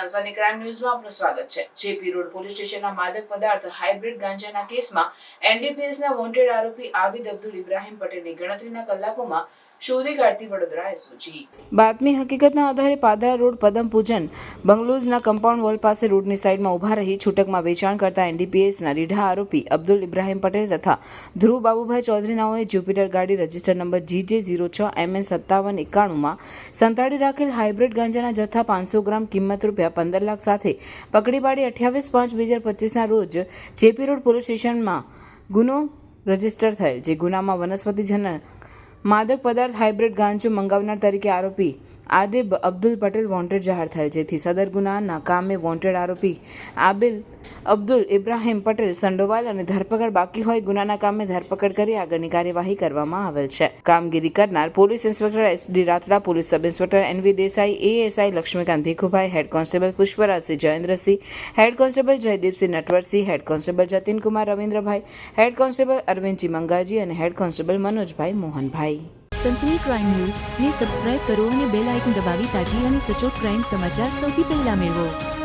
રાજધાની ક્રાઇમ ન્યૂઝમાં આપનું સ્વાગત છે. જેપી રોડ પોલીસ સ્ટેશનના માદક પદાર્થ હાઇબ્રિડ ગાંજાના કેસમાં એનડીપીએસના વોન્ટેડ આરોપી આબિદ અબ્દુલ ઇબ્રાહિમ પટેલની ગણતરીના કલાકોમાં બાતમી હકીકતના આધારે પાદરા રોડ પદમ પૂજન બંગલોઝના કમ્પાઉન્ડ વોલ પાસે રોડની સાઈડમાં ઊભા રહી છૂટકમાં વેચાણ કરતા એનડીપીએસના રીઢા આરોપી અબ્દુલ ઇબ્રાહિમ પટેલ તથા ધ્રુવ બાબુભાઈ ચૌધરીનાઓએ જ્યુપિટર ગાડી રજિસ્ટર નંબર જીજે ઝીરો છ એમએન સત્તાવન એકાણુંમાં સંતાડી રાખેલ હાઇબ્રિડ ગાંજાના જથ્થા પાંચસો ગ્રામ કિંમત રૂપિયા પંદર લાખ સાથે પકડી પાડી અઠ્યાવીસ પાંચ બે હજાર પચીસના રોજ જેપી રોડ પોલીસ સ્ટેશનમાં ગુનો રજિસ્ટર થયેલ, જે ગુનામાં વનસ્પતિજનક માદક પદાર્થ હાઇબ્રિડ ગાંજો મંગાવનાર તરીકે આરોપી આદિબ અબ્દુલ પટેલ વોન્ટેડ જાહેર થયેલ, જેથી સદર ગુનાના કામે વોન્ટેડ આરોપી આબિલ અબ્દુલ ઇબ્રાહિમ પટેલ સંડોવાલ અને ધરપકડ બાકી હોય ગુનાના કામે ધરપકડ કરી આગળની કાર્યવાહી કરવામાં આવેલ છે. કામગીરી કરનાર police inspector S D Rathada, police sub inspector NV Desai, ASI Laxmikant Bhikhubhai, head constable Pushparajsinh Jayendrasinh, head constable Jaydipsinh Natwarsinh, head constable Jatinkumar Ravindrabhai, head constable Arvindji Mangaji અને head constable Manojbhai Mohanbhai. Sansani crime news, ને subscribe કરો અને bell icon દબાવી તાજી અને સચોટ crime સમાચાર સૌથી પહેલા મેળવો.